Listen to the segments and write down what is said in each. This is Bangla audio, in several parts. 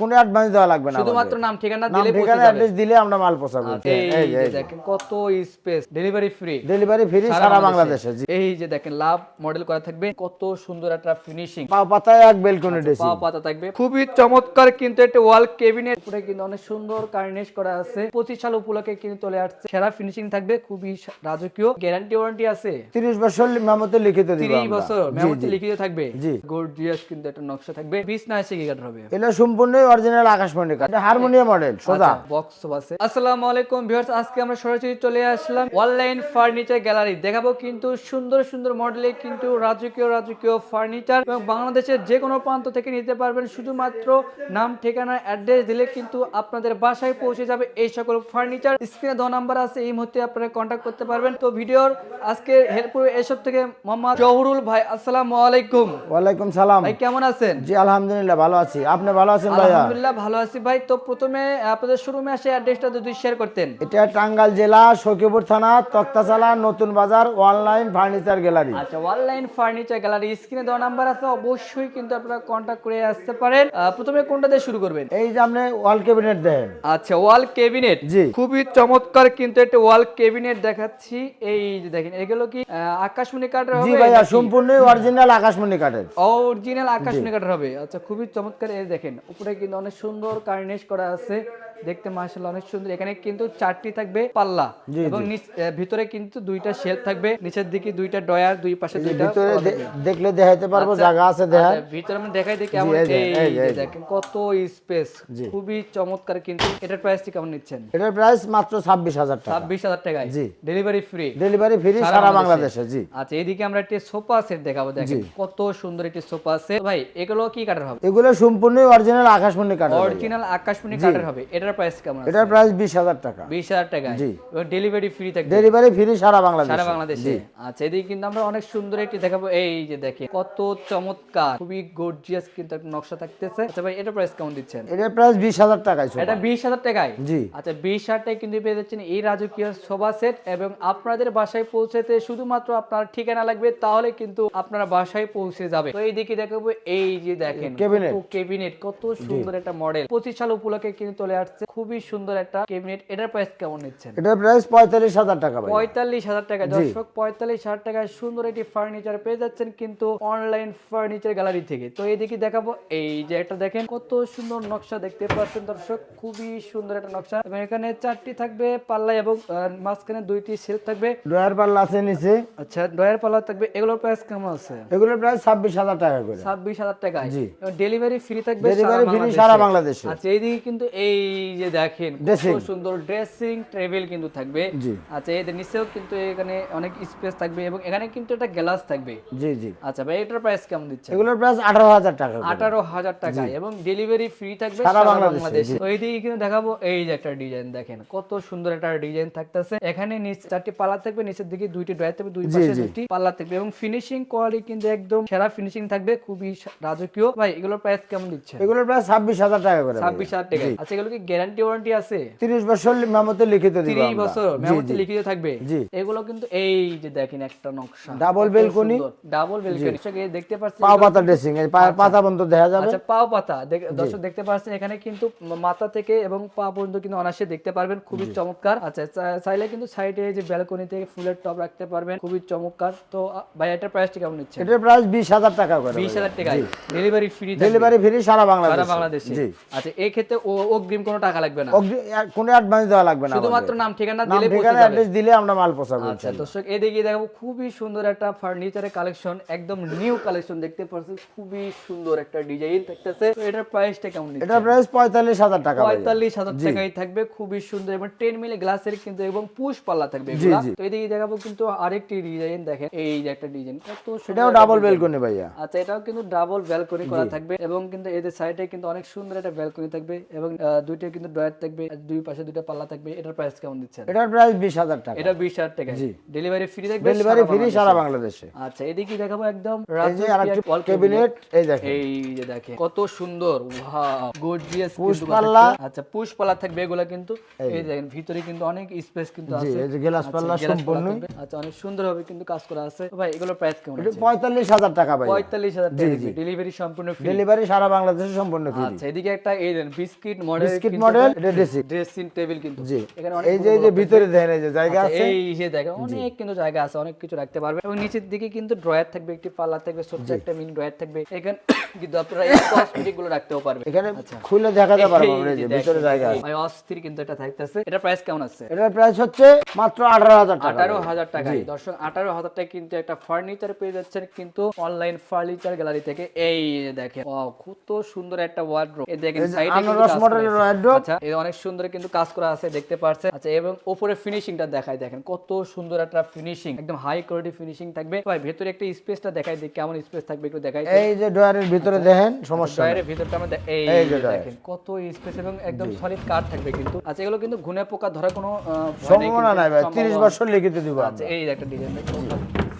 কোনো অ্যাডভান্স দেওয়া লাগবে না শুধুমাত্র নাম ঠিকানা দিলে পৌঁছে ঠিকানা যাবে। অ্যাড্রেস দিলে আমরা মাল পৌঁছাবো। আচ্ছা, এই যে দেখেন কত space delivery free delivery free সারা বাংলাদেশে। এই যে দেখেন লাভ মডেল করা থাকবে। কত সুন্দর একটা ফিনিশিং পাও পাতায় এক বেলকনি ড্রেসিং পা পাতা থাকবে। খুবই চমৎকার কিন্তু একটা ওয়াল কেবিনেট উপরে কিন্তু অনেক সুন্দর কার্নিশ করা আছে। পঁচিশ সাল উপলক্ষে কিন্তু চলে আসছে। সেরা ফিনিশিং থাকবে খুবই রাজকীয়। গ্যারান্টি ওয়ারেন্টি আছে। তিরিশ বছর মেমতে লিখিত দিব তিরিশ আমরা। বছর জি, মেমোতে লিখিত থাকবে। জি। গর্জিয়াস কিন্তু একটা নকশা থাকবে। বিশ না এসে কাটার হবে? এটা সম্পূর্ণ অরিজিনাল আকাশমণি কাঠ এটা হারমোনিয়াম মডেল সোজা। বক্স আছে। আসসালামু আলাইকুম ভিউয়ার্স আজকে আমরা সরাসরি চলে আসলাম অনলাইন ফার্নিচার গ্যালারি দেখাবো কিন্তু সুন্দর সুন্দর মডেলে কিন্তু রাজকীয় রাজকীয় ফার্নিচার এবং বাংলাদেশের যে কোনো প্রান্ত থেকে নিতে পারবেন। শুধুমাত্র নাম ঠিকানা অ্যাড্রেস দিলে কিন্তু আপনাদের বাসায় পৌঁছে যাবে এই সকল ফার্নিচার স্ক্রিনে দেওয়া নাম্বার আছে এই মুহূর্তে আপনারা কন্ট্যাক্ট করতে পারবেন। তো ভিডিওর আজকে হেল্পপুর এসব থেকে মোহাম্মদ জহুরুল ভাই আসসালামু আলাইকুম ওয়ালাইকুম সালাম। ভাই কেমন আছেন? জি আলহামদুলিল্লাহ ভালো আছি। আপনি ভালো আছেন ভাইয়া? আলহামদুলিল্লাহ। ভালো আছি। ভাই তো প্রথমে আপনাদের শোরুমে আসে অ্যাড্রেসটা যদি শেয়ার করতেন। এটা টাঙ্গাইল জেলা সখীপুর থানা তক্তাচালা নতুন বাজার অনলাইন ফার্নিচার গ্যালারি আচ্ছা অনলাইন ফার্নিচার গ্যালারি স্ক্রিনে দেওয়া নাম্বার আছে অবশ্যই কিন্তু আপনারা কন্ট্যাক্ট করে আসতে পারেন। প্রথমে কোনটা দিয়ে শুরু করবেন? এই যে আপনি ওয়াল ক্যাবিনেট দেখেন। আচ্ছা ওয়াল কেবিনেট জি। খুবই চমৎকার কিন্তু একটা ওয়াল কেবিনেট দেখাচ্ছি। এই যে দেখেন এগুলো কি আকাশমণি কাঠের হবে জি হবে? ভাইয়া সম্পূর্ণ অরিজিনাল আকাশমণি কাঠের। অরিজিনাল আকাশমণি কাঠের হবে। আচ্ছা খুবই চমৎকার এই দেখেন উপরে কিন্তু অনেক সুন্দর কার্নিশ করা আছে। দেখতে মাশাআল্লাহ অনেক সুন্দর। এখানে কিন্তু চারটি থাকবে পাল্লা এবং ভিতরে কিন্তু দুইটা শেলফ থাকবে। নিচের দিকে দুইটা ডয়ার দুই পাশে দুইটা ভিতরে। দেখলে দেখাইতে পারব জায়গা আছে দেখার। আচ্ছা, ভিতরে আমি দেখাই দিই কেমন এই। দেখেন কত স্পেস। খুবই চমৎকার কিন্তু। এটার প্রাইসটি কেমন নিচ্ছেন? এটার প্রাইস মাত্র ছাব্বিশ হাজার টাকা। ছাব্বিশ হাজার টাকায়। জি। ডেলিভারি ফ্রি ডেলিভারি ফ্রি সারা বাংলাদেশে। জি। আচ্ছা এইদিকে আমরা একটি সোফা সেট দেখাবো দেখেন। কত সুন্দর একটি সোফা সেট ভাই এগুলো কি কাঠের হবে? এগুলো সম্পূর্ণ অরিজিনাল আকাশমণি ভাইয়া। অরিজিনাল আকাশমণি কাঠের হবে। এটার প্রাইস কেমন আছে? এটার প্রাইস বিশ হাজার টাকা। বিশ হাজার টাকায়? জি। এবং ডেলিভারি ফ্রি থাকবে? ডেলিভারি ফ্রি সারা বাংলাদেশে। সারা বাংলাদেশে? আচ্ছা এদিকে কিন্তু আমরা অনেক সুন্দর একটি দেখাবো। এই যে দেখেন কত চমৎকার খুবই গর্জিয়াস কিন্তু একটা নকশা থাকতেছে। আচ্ছা ভাই এটার প্রাইস কেমন দিচ্ছেন? এটার প্রাইস বিশ হাজার টাকায় ছোট। এটা বিশ হাজার টাকায়? জি। আচ্ছা বিশ হাজার টাকায় কিন্তু পেয়ে যাচ্ছেন এই রাজকীয় সোফা সেট এবং আপনাদের বাসায় পৌঁছাতে শুধুমাত্র আপনার ঠিকানা লাগবে তাহলে কিন্তু আপনারা বাসায় পৌঁছে যাবে। তো এইদিকে দেখাবো এই যে দেখেন Cabinet। কেবিনেট কত সুন্দর একটা মডেল পঁচিশ সাল উপলক্ষে কিন্তু চলে আসছে খুবই সুন্দর একটা কেবিনেট এটার প্রাইস কেমন নিচ্ছেন? এটার প্রাইস পঁয়তাল্লিশ হাজার টাকা পঁয়তাল্লিশ হাজার টাকা। দর্শক পঁয়তাল্লিশ হাজার টাকায় সুন্দর একটি ফার্নিচার পেয়ে যাচ্ছেন কিন্তু অনলাইন ফার্নিচার গ্যালারি থেকে। তো এইদিকে দেখাবো এই যে একটা দেখেন কত সুন্দর নকশা দেখতে পাচ্ছেন দর্শক খুবই সুন্দর একটা নকশা। এবং এখানে চারটি থাকবে পাল্লা এবং মাঝখানে দুইটি সেল থাকবে। ডয়ার পাল্লা আছে নিচে। আচ্ছা ডয়ার পাল্লা থাকবে এগুলোর প্রাইস কেমন আছে? এগুলোর প্রাইস ছাব্বিশ হাজার টাকা করে। ছাব্বিশ হাজার টাকায়। ডেলিভারি ফ্রি থাকবে ডেলিভারি ফ্রি সারা বাংলাদেশে। আচ্ছা এইদিকে কিন্তু এই যে দেখেন Dressing। সুন্দর ড্রেসিং টেবিল কিন্তু থাকবে। আচ্ছা এদের নিচেও কিন্তু এখানে অনেক স্পেস থাকবে এবং এখানে কিন্তু একটা গ্লাস থাকবে। জি জি। আচ্ছা ভাই এটার প্রাইস কেমন দিচ্ছে এগুলোর প্রাইস আঠারো হাজার টাকা করে। আঠারো হাজার টাকা এবং ডেলিভারি ফ্রি থাকবে সারা বাংলাদেশে, এইদিকে কিন্তু দেখাবো এই যে একটা ডিজাইন দেখেন কত সুন্দর একটা ডিজাইন থাকতেছে। এখানে নিচ চারটি পাল্লা থাকবে নিচের দিকে দুইটি ড্রয়ার থাকবে দুই পাশে দুইটি পাল্লা থাকবে এবং ফিনিশিং কোয়ালিটি কিন্তু একদম সেরা ফিনিশিং থাকবে খুবই রাজকীয়। ভাই এগুলোর প্রাইস কেমন দিচ্ছে এগুলোর প্রাইস ছাব্বিশ হাজার টাকা করে ছাব্বিশ হাজার টাকা। আচ্ছা এগুলো কি গ্যারান্টি ওয়ারেন্টি আছে? তিরিশ বছর মেমতে লিখিত দিব তিরিশ আমরা। বছর জি, মেমোতে লিখিত থাকবে? এগুলো কিন্তু এই যে দেখেন একটা নকশা। Double balcony। ডাবল বেলকনি দেখতে পাচ্ছেন পাও পাতা ড্রেসিং এই পায়ের পাতা বন্ধ দেখা যাবে। আচ্ছা পাও পাতা। দর্শক দেখতে পাচ্ছেন এখানে কিন্তু মাথা থেকে এবং পা পর্যন্ত কিন্তু অনায়াসে দেখতে পারবেন। খুবই চমৎকার। আচ্ছা চাইলে কিন্তু সাইডে যে ব্যালকনি থেকে ফুলের টপ রাখতে পারবেন। খুবই চমৎকার। তো ভাই এটার প্রাইসটা কেমন নিচ্ছে এটার প্রাইস বিশ হাজার টাকা করে বিশ হাজার টাকায়। ডেলিভারি ফ্রি ডেলিভারি ফ্রি সারা বাংলাদেশ। সারা বাংলাদেশে। আচ্ছা এই ক্ষেত্রে ও- অগ্রিম কোনো টাকা লাগবে না। কোনো অ্যাডভান্স দেওয়া লাগবে না শুধুমাত্র নাম ঠিকানা দিলে ঠিকানা অ্যাড্রেস দিলে আমরা মাল পৌঁছাবো আচ্ছা দর্শক এদিকে দেখাবো খুবই সুন্দর একটা ফার্নিচারের কালেকশন একদম নিউ কালেকশন দেখতে পাচ্ছেন খুবই সুন্দর একটা ডিজাইন থাকতেছে। এটার প্রাইসটা কেমন এটার প্রাইস পঁয়তাল্লিশ হাজার টাকা ভাইয়া। পঁয়তাল্লিশ হাজার টাকায় থাকবে খুবই সুন্দর। এবং টেন মিলি গ্লাসের কিন্তু এবং পুশ পাল্লা থাকবে এগুলা। তো এদিকে দেখাবো কিন্তু আরেকটি ডিজাইন দেখেন এই যে একটা ডিজাইন কত এটাও ডাবল। বেলকনি ভাইয়া। আচ্ছা এটাও কিন্তু ডাবল ব্যালকনি করা থাকবে। এবং কিন্তু এদের সাইডে কিন্তু অনেক সুন্দর একটা ব্যালকনি থাকবে। এবং দুইটা কিন্তু ড্রয়ার থাকবে দুই পাশে দুটো পাল্লা থাকবে এটার প্রাইস কেমন দিচ্ছেন? এটার প্রাইস বিশ হাজার টাকা। এটা বিশ হাজার টাকা। জি। ডেলিভারি ফ্রি থাকবে ডেলিভারি ফ্রি সারা বাংলাদেশে। আচ্ছা এদিকে দেখাবো একদম ক্যাবিনেট এই দেখেন। এই যে দেখে কত সুন্দর ওয়াও গর্জিয়াস পুষ্পাল্লা। আচ্ছা পুষ্পালা থাকবে এগুলা কিন্তু। এই দেখেন ভিতরে কিন্তু অনেক স্পেস কিন্তু জি আছে। এই যে গ্লাস আচ্ছা, পাল্লা সম্পূর্ণ। আচ্ছা অনেক সুন্দর ভাবে কিন্তু কাজ করা আছে। ভাই এগুলো প্রাইস কেমন পঁয়তাল্লিশ হাজার টাকা ভাই। পঁয়তাল্লিশ হাজার টাকা। ডেলিভারি সম্পূর্ণ ফ্রি ডেলিভারি সারা বাংলাদেশে সম্পূর্ণ ফ্রি আচ্ছা এদিকে একটা এই দেন বিস্কিট মডেল বিস্কিট মডেল এটা ড্রেসিং ড্রেসিং টেবিল কিন্তু। জি। এই যে এই যে ভিতরে দেখেন এই যে জায়গা আচ্ছা, আছে। এই যে দেখেন অনেক কিন্তু জায়গা আছে অনেক কিছু রাখতে পারবে। এবং নিচের দিকে কিন্তু ড্রয়ার থাকবে একটি পাল্লা থাকবে ছোট্ট একটা মিনি ড্রয়ার থাকবে। এখানে কিন্তু আপনারা এই কসমেটিকগুলো রাখতেও পারবে এখানে খুলে দেখাতে পারব আমরা যে ভিতরে জায়গা আছে। এই অস্থির কিন্তু এটা থাকতেছে। এটা প্রাইস কেমন আছে? এটার প্রাইস হচ্ছে মাত্র আঠারো হাজার টাকা। আঠারো হাজার টাকা দর্শক আঠারো হাজার টাকা কিন্তু একটা ফার্নিচার পেয়ে যাচ্ছেন কিন্তু অনলাইন ফার্নিচার গ্যালারি থেকে। এই দেখেন কত সুন্দর একটা ওয়ার্ড্রোব এই দেখেন সাইডে মডেলের। আচ্ছা অনেক সুন্দর কিন্তু কাজ করা আছে দেখতে পাচ্ছেন আচ্ছা এবং উপরে ফিনিশিংটা দেখায় দেখেন কত সুন্দর একটা ফিনিশিং একদম হাই কোয়ালিটি ফিনিশিং থাকবে। ভাই ভেতরে একটা স্পেসটা দেখাই দিই কেমন স্পেস থাকবে একটু দেখাই। এই যে ডয়ারের ভিতরে দেখেন সমস্যা নেই। ড্রয়ারের ভিতরটা আমরা এই যে দেখেন কত স্পেস এবং একদম সলিড কাঠ থাকবে কিন্তু। আচ্ছা এগুলো কিন্তু ঘুনে পোকা ধরার কোনো নেই সম্ভাবনা নাই ভাই সম্ভাবনা- তিরিশ বছর লিখিত দিব আচ্ছা এই একটা ডিজাইন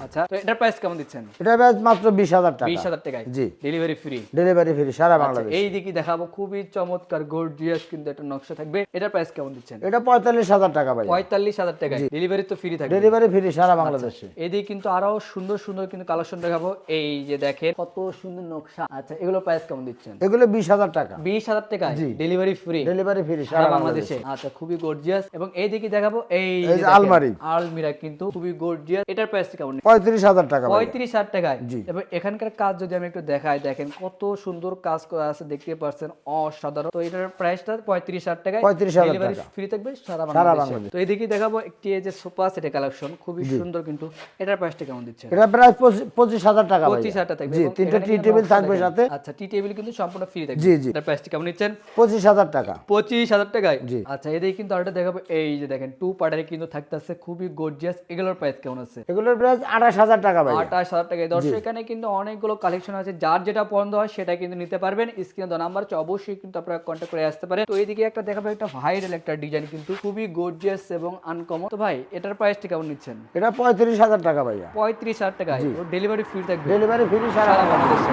আচ্ছা তো এটার প্রাইস কেমন দিচ্ছেন? এটার প্রাইস মাত্র বিশ হাজার টাকা। বিশ হাজার টাকায়? জি। ডেলিভারি ফ্রি ডেলিভারি ফ্রি সারা বাংলাদেশ। এই দিকে দেখাবো খুবই চমৎকার গর্জিয়াস কিন্তু একটা নকশা থাকবে। এটার প্রাইস কেমন দিচ্ছেন? এটা পঁয়তাল্লিশ হাজার টাকা ভাই পঁয়তাল্লিশ হাজার টাকায়। ডেলিভারি তো ফ্রি থাকবে। ডেলিভারি ফ্রি সারা বাংলাদেশে। এদিকে কিন্তু আরও সুন্দর সুন্দর কিন্তু কালেকশন দেখাবো। এই যে দেখেন কত সুন্দর নকশা। আচ্ছা এগুলো প্রাইস কেমন দিচ্ছেন? এগুলো বিশ হাজার টাকা। বিশ হাজার টাকায়? ডেলিভারি ফ্রি ডেলিভারি ফ্রি সারা বাংলাদেশে। আচ্ছা খুবই গর্জিয়াস এবং এই দিকে দেখাবো এই আলমারি। আলমিরা কিন্তু খুবই গর্জিয়াস এটার প্রাইস কেমন পঁয়ত্রিশ হাজার টাকা পঁয়ত্রিশ হাজার টাকায়। জি। এবং এখানকার কাজ যদি আমি একটু দেখাই দেখেন কত সুন্দর কাজ করা আছে দেখতে পাচ্ছেন অসাধারণ। তো এটার প্রাইসটা পঁয়ত্রিশ হাজার টাকায়। 35,000 ডেলিভারি টাকা। ফ্রি থাকবে সারা বাংলাদেশে। তো এদিকে দেখাবো একটি যে সোফা সেটের কালেকশন খুবই সুন্দর কিন্তু। এটার প্রাইসটা কেমন দিচ্ছে এটা প্রায় পঁচিশ হাজার টাকা পঁচিশ হাজার টাকা জি তিনটা টি টেবিল থাকবে সাথে। আচ্ছা টি টেবিল কিন্তু সম্পূর্ণ ফ্রি থাকবে। জি, জি। এটার প্রাইসটা কেমন নিচ্ছেন পঁচিশ হাজার টাকা। পঁচিশ হাজার টাকায়? জি। আচ্ছা এদিকে কিন্তু আরেকটা দেখাবো। এই যে দেখেন টু পার্টারে কিন্তু থাকতেছে খুবই গর্জিয়াস এগুলোর প্রাইস কেমন আছে? এগুলোর প্রাইস আঠাশ হাজার টাকা ভাই আঠাশ হাজার টাকা। দর্শক এখানে কিন্তু অনেকগুলো কালেকশন আছে। যার যেটা পছন্দ হয় সেটা কিন্তু নিতে পারবেন। স্ক্রিনে দেওয়া নাম্বার আছে অবশ্যই কিন্তু আপনারা কন্ট্যাক্ট করে আসতে পারেন। তো এইদিকে একটা দেখাবো একটা ভাইরাল একটা ডিজাইন কিন্তু খুবই গর্জিয়াস এবং আনকমন তো ভাই এটার প্রাইসটা কেমন নিচ্ছেন? এটা পঁয়ত্রিশ হাজার টাকা ভাইয়া। পঁয়ত্রিশ হাজার টাকা। ডেলিভারি ফ্রি থাকবে ডেলিভারি ফ্রি সারা বাংলাদেশে।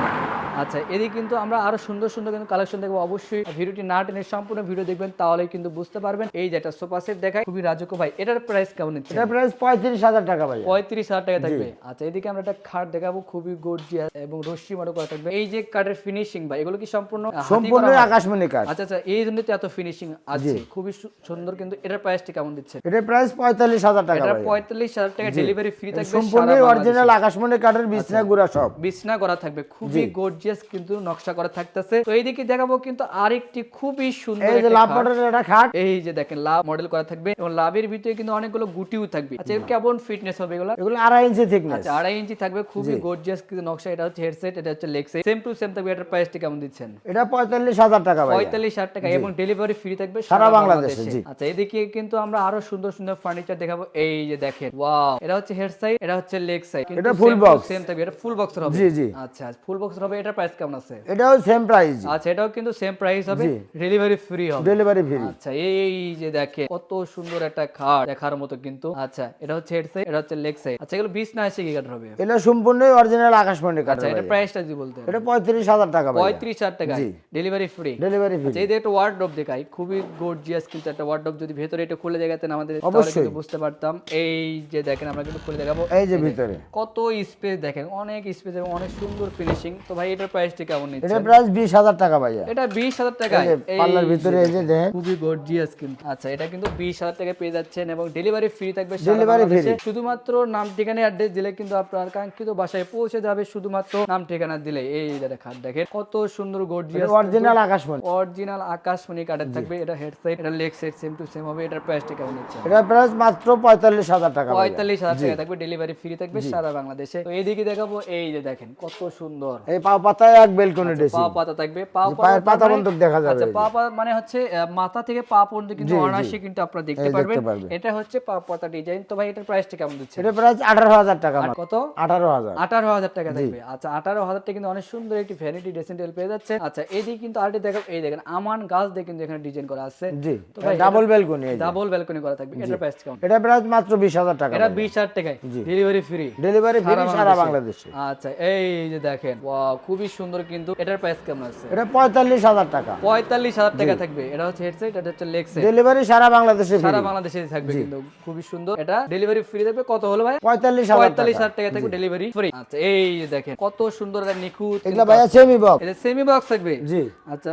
আচ্ছা এদিকে কিন্তু আমরা আরও সুন্দর সুন্দর কিন্তু কালেকশন দেখব। অবশ্যই ভিডিওটি না টেনে সম্পূর্ণ ভিডিও দেখবেন তাহলেই কিন্তু বুঝতে পারবেন। এই যে একটা সোফা সেট দেখায় খুবই রাজকো ভাই এটার প্রাইস কেমন নিচ্ছে এটা প্রাইস পঁয়ত্রিশ হাজার টাকা ভাইয়া। পঁয়ত্রিশ হাজার টাকা থাকবে। আচ্ছা এদিকে আমরা একটা খাট দেখাবো খুবই গর্জিয়াস এবং রশ্মি মতো করা থাকবে। এই যে কাঠের ফিনিশিং ভাই এগুলো কি সম্পূর্ণ সম্পূর্ণ আকাশমণি কাঠ আচ্ছা আচ্ছা এই জন্য তো এত ফিনিশিং আছে। খুবই সুন্দর কিন্তু এটার প্রাইসটা কেমন দিচ্ছে এটার প্রাইস পঁয়তাল্লিশ হাজার টাকা এটা পঁয়তাল্লিশ হাজার টাকা ডেলিভারি ফ্রি থাকবে সম্পূর্ণ অরিজিনাল আকাশমণি কাঠের বিছনা গুড়া সব। বিছনা করা থাকবে খুবই গর্জিয়াস কিন্তু নকশা করা থাকতেছে। তো এইদিকে দেখাবো কিন্তু আরেকটি খুবই সুন্দর এই যে লাভ। মডেলের একটা খাট। এই যে দেখেন লাভ মডেল করা থাকবে এবং লাভের ভিতরে কিন্তু অনেকগুলো গুটিও থাকবে। আচ্ছা এর কেমন ফিটনেস হবে এগুলো? এগুলো আড়াই ইঞ্চি থিকনেস আচ্ছা আড়াই ইঞ্চি থাকবে খুবই গর্জিয়াস কিন্তু নকশা। এটা হচ্ছে হেডসেট এটা হচ্ছে লেগ সেম টু সেম থাকবে এটার প্রাইসটি কেমন দিচ্ছেন? এটা পঁয়তাল্লিশ হাজার টাকা ভাই পঁয়তাল্লিশ হাজার টাকা। এবং ডেলিভারি ফ্রি থাকবে সারা বাংলাদেশে। আচ্ছা এদিকে কিন্তু আমরা আরও সুন্দর সুন্দর ফার্নিচার দেখাবো। এই যে দেখেন ওয়াও এটা হচ্ছে হেড সাইড এটা হচ্ছে লেগ সাইড এটা full box। সেম থাকবে এটা ফুল বক্স হবে। জি, জি। আচ্ছা ফুল বক্স হবে এটার প্রাইস কেমন আছে? এটাও সেম প্রাইস আচ্ছা এটাও কিন্তু সেম প্রাইস হবে। ডেলিভারি ফ্রি হবে। ডেলিভারি ফ্রি আচ্ছা এই যে দেখে কত সুন্দর একটা খাট দেখার মতো কিন্তু। আচ্ছা এটা হচ্ছে হেড সাইড এটা হচ্ছে লেগ সাইড আচ্ছা এগুলো বিশ না এসে কি কাঠ হবে? এটা সম্পূর্ণই অরিজিনাল আকাশমণি আচ্ছা এটা প্রাইসটা যদি বলতেন এটা পঁয়ত্রিশ হাজার টাকা ভাই। পঁয়ত্রিশ হাজার টাকা। জি। ডেলিভারি ফ্রি ডেলিভারি ফ্রি আচ্ছা এই যে একটা ওয়ার্ডরোব দেখাই। খুবই গর্জিয়াস কিন্তু একটা ওয়ার্ডরোব যদি ভেতরে এটা খুলে দেখাতেন আমাদের তাহলে কিন্তু বুঝতে পারতাম। এই যে দেখেন আমরা কিন্তু খুলে দেখাবো। এই যে ভিতরে। কত স্পেস দেখেন অনেক স্পেস এবং অনেক সুন্দর ফিনিশিং তো ভাই এটার প্রাইসটা কেমন নিচ্ছে এটা প্রাইস বিশ হাজার টাকা ভাইয়া। এটা বিশ হাজার টাকা। এই যে ভিতরে এই যে দেখেন। খুবই গর্জিয়াস কিন্তু। আচ্ছা এটা কিন্তু বিশ হাজার টাকা পেয়ে যাচ্ছেন এবং ডেলিভারি ফ্রি থাকবে বাংলাদেশে। free। শুধুমাত্র নাম ঠিকানা অ্যাড্রেস দিলে কিন্তু আপনার কাঙ্ক্ষিত বাসায় পৌঁছে যাবে শুধুমাত্র নাম ঠিকানা দিলে। এই খাট দেখেন কত সুন্দর গর্জিয়াস অরিজিনাল আকাশমণি। অরিজিনাল আকাশমণি কাঠের থাকবে। এটা হেড সাইড এটা leg side same to same হবে। এটার প্রাইসটা কেমন নিচ্ছে এটা প্রাইস মাত্র পঁয়তাল্লিশ হাজার টাকা ভাইয়া। পঁয়তাল্লিশ হাজার টাকা থাকবে। ডেলিভারি ফ্রি থাকবে সারা বাংলাদেশে। তো এইদিকে দেখাবো এই যে দেখেন কত সুন্দর। এই পাও পাতায় এক বেলকনি ড্রেসিং। পা পাতা থাকবে পা পায়ের পাতা পর্যন্ত দেখা যাবে আচ্ছা পা মানে হচ্ছে মাথা থেকে পা পর্যন্ত কিন্তু। অনায়াসে কিন্তু আপনারা দেখতে পারবেন। এটা হচ্ছে পা পাতা ডিজাইন তো ভাই এটার প্রাইসটা কেমন দিচ্ছে এটা প্রায় আঠারো হাজার টাকা আর কত? আঠারো হাজার। আঠারো হাজার টাকা থাকবে। আচ্ছা আঠারো হাজার টাকা কিন্তু অনেক সুন্দর একটি ভ্যানিটি ড্রেসিং টেবিল পেয়ে যাচ্ছে আচ্ছা কিন্তু আরেকটি দেখো এই দেখেন আমান গাছ দিয়ে কিন্তু এখানে ডিজাইন করা আছে। জি তো ভাই ডাবল বেলকনি ডাবল ব্যালকনি করা থাকবে। এটার প্রাইস কেমন? এটা প্রায় মাত্র বিশ হাজার টাকা এটা বিশ হাজার টাকায়। ডেলিভারি ফ্রি ডেলিভারি ফ্রি সারা বাংলাদেশে। আচ্ছা এই যে দেখেন ওয়াও খুবই সুন্দর কিন্তু এটার প্রাইস কেমন আছে? এটা পঁয়তাল্লিশ হাজার টাকা। পঁয়তাল্লিশ হাজার টাকা থাকবে। এটা হচ্ছে হেডসেট এটা হচ্ছে লেগ সেট ডেলিভারি সারা বাংলাদেশে সারা বাংলাদেশে থাকবে কিন্তু। খুবই সুন্দর। এটা ডেলিভারি ফ্রি থাকবে। কত হলো ভাই? পঁয়তাল্লিশ পঁয়তাল্লিশ হাজার টাকা থাকবে ডেলিভারি ফ্রি আচ্ছা এই যে দেখেন কত সুন্দর একটা নিখুঁত এগুলা ভাইয়া সেমি বক্স এটা সেমি বক্স থাকবে? জি। আচ্ছা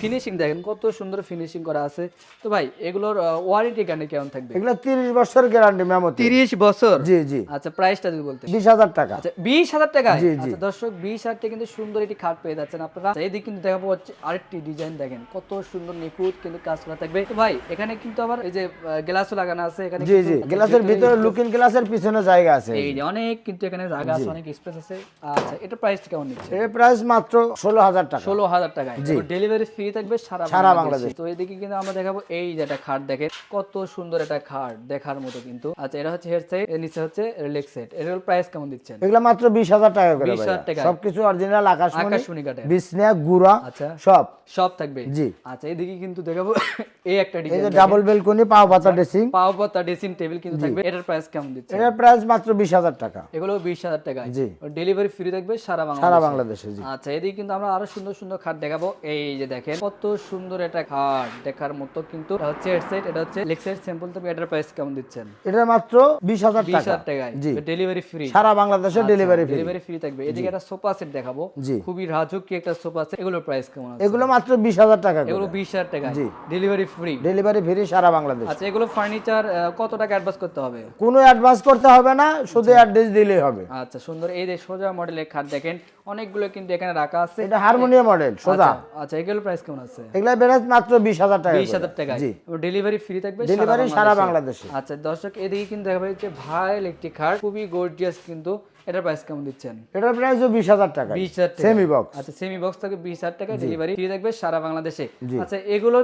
ফিনিশিং দেখেন কত সুন্দর ফিনিশিং করা আছে। তো ভাই এগুলোর ওয়ারেন্টি কার্ডে কেমন থাকবে? এগুলো তিরিশ বছর গ্যারান্টি মেমোতে তিরিশ বছর? জি জি। আচ্ছা প্রাইসটা যদি বলতে। বিশ হাজার টাকা। আচ্ছা বিশ হাজার টাকায়? জি, জি। আচ্ছা দর্শক বিশ হাজার টাকা কিন্তু সুন্দর একটি খাট পেয়ে যাচ্ছেন আপনারা। এইদিকে কিন্তু দেখাবো হচ্ছে আরেকটি ডিজাইন দেখেন কত সুন্দর নিখুঁত কিন্তু কাজ করা থাকবে। ভাই এখানে কিন্তু আবার এই যে গ্লাসও লাগানো আছে এখানে জি জি গ্লাসের ভিতরে- লুকিং গ্লাসের পিছনে জায়গা আছে। এই যে অনেক কিন্তু এখানে জায়গা আছে অনেক স্পেস আছে। আচ্ছা এটা প্রাইস কেমন নিচ্ছে? এর প্রাইস মাত্র ষোলো হাজার টাকা। ষোলো হাজার টাকায় ডেলিভারি ফ্রি থাকবে সারা সারা বাংলাদেশে। তো এদিকে কিন্তু আমরা দেখাবো এই যে একটা খাট দেখেন কত সুন্দর একটা খাট দেখার মতো কিন্তু। আচ্ছা এটা হচ্ছে হেডসেট এর নিচে হচ্ছে লেগ সেট এর প্রাইস কেমন দিচ্ছেন? এগুলা মাত্র বিশ হাজার টাকা করে 20,000 ভাইয়া। টাকায়। সবকিছু অরিজিনাল আকাশমণি বিছনা গুড়া আচ্ছা। সব। সব থাকবে। জি। আচ্ছা এদিকে কিন্তু দেখাবো এই একটা এই ডিজাইন যে ডাবল বেলকনি পাও পাতা ড্রেসিং পাও পাতা ড্রেসিং টেবিল কিন্তু থাকবে। এটার প্রাইস কেমন দিচ্ছে? এটার প্রাইস মাত্র বিশ হাজার টাকা। এগুলো বিশ হাজার টাকায় জি। ডেলিভারি ফ্রি থাকবে সারা সারা বাংলাদেশে জি। আচ্ছা এদিকে কিন্তু আমরা আরও সুন্দর সুন্দর খাট দেখাবো। এই যে দেখেন কত সুন্দর একটা খাট দেখার মতো কিন্তু এটা হচ্ছে হেডসেট এটা হচ্ছে সাইড স্যাম্পল তবে এটার প্রাইস কেমন দিচ্ছেন? এটার মাত্র বিশ হাজার বিশ টাকা হাজার টাকায়। জি। ডেলিভারি ফ্রি সারা বাংলাদেশে ডেলিভারি ফ্রি ডেলিভারি ফ্রি থাকবে। এদিকে একটা সোফা সেট দেখাবো। খুবই রাজকীয় একটা সোফা সেট এগুলোর প্রাইস কেমন আছে? এগুলো মাত্র বিশ হাজার টাকা এগুলো বিশ হাজার টাকায়। জি। ডেলিভারি ফ্রি ডেলিভারি ফ্রি সারা বাংলাদেশ। আচ্ছা এগুলো ফার্নিচার কত টাকা অ্যাডভান্স করতে হবে? কোনো অ্যাডভান্স করতে হবে না শুধু অ্যাড্রেস দিলেই হবে। আচ্ছা সুন্দর। এই যে সোজা মডেলের খাট দেখেন অনেকগুলো কিন্তু এখানে রাখা আছে। এটা হারমোনিয়াম মডেল সোজা। আচ্ছা, আচ্ছা এগুলো প্রাইস কেমন আছে? এগুলো বেড়াত মাত্র বিশ হাজার টাকা বিশ হাজার টাকায়। জি। ডেলিভারি ফ্রি থাকবে ডেলিভারি সারা বাংলাদেশে। আচ্ছা দর্শক এদিকে কিন্তু দেখা যাচ্ছে ভাইল একটি খাট খুবই গর্জিয়াস কিন্তু এটার প্রাইস কেমন দিচ্ছেন? এটার প্রাইস বিশ হাজার টাকা। বিশ হাজার সেমি বক্স আচ্ছা সেমি বক্স বিশ হাজার টাকা ডেলিভারি ফ্রি থাকবে সারা বাংলাদেশে। আচ্ছা এগুলো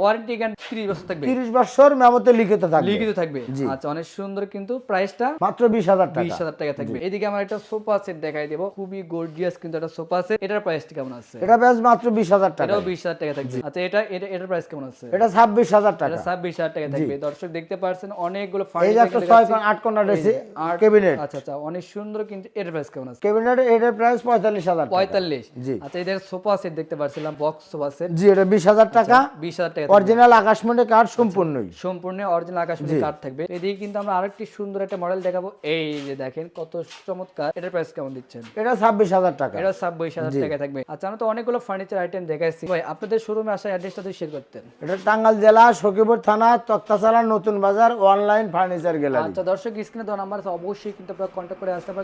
ওয়ারেন্টি ত্রিশ বছর থাকবে? তিরিশ বছর মেমোতে লিখিত থাকবে। লিখিত থাকবে। আচ্ছা অনেক সুন্দর কিন্তু প্রাইসটা মাত্র বিশ হাজার টাকা। বিশ হাজার টাকা থাকবে। এদিকে আমরা একটা সোফা সেট দেখাই দেবো। খুবই গর্জিয়াস কিন্তু একটা সোফা সেট এটার প্রাইসটা কেমন আছে? এটা প্রাইস মাত্র বিশ হাজার টাকা। এটাও বিশ হাজার টাকা থাকবে। আচ্ছা এটা এটা এটার প্রাইস কেমন আছে? এটা ছাব্বিশ হাজার টাকা। ছাব্বিশ হাজার টাকা থাকবে। দর্শক দেখতে পাচ্ছেন অনেকগুলো ছয় আট আর আচ্ছা আচ্ছা অনেক সুন্দর কিন্তু প্রাইস কেমন আছে? ক্যাবিনেট এটার প্রাইস পঁয়তাল্লিশ হাজার পঁয়তাল্লিশ? জি। আচ্ছা এদের সোফা সেট দেখতে পাচ্ছিলাম বক্স সোফা সেট জি এটা বিশ হাজার টাকা। বিশ হাজার টাকা। অরিজিনাল আকাশমণি সম্পূর্ণই। সম্পূর্ণ অরিজিনাল আকাশমণি কাঠ থাকবে। এদিকে কিন্তু আমরা আরেকটি সুন্দর একটা মডেল দেখাবো। এই যে দেখেন কত চমৎকার। এটার প্রাইস কেমন দিচ্ছেন? এটা ছাব্বিশ হাজার টাকা। এটা ছাব্বিশ হাজার টাকা থাকবে। আচ্ছা আমরা তো অনেকগুলো ফার্নিচার আইটেম দেখাইছি। ভাই আপনাদের শোরুমে আসা অ্যাড্রেসটা তো শেয়ার করতেন। এটা টাঙ্গাইল জেলা সখীপুর থানা তক্তাচালা নতুন বাজার অনলাইন ফার্নিচার গ্যালারি আচ্ছা দর্শক স্ক্রিনে দেওয়া নাম্বার অবশ্যই কিন্তু আপনারা কন্ট্যাক্ট করে আসতে পারেন